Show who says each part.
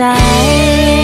Speaker 1: ใจ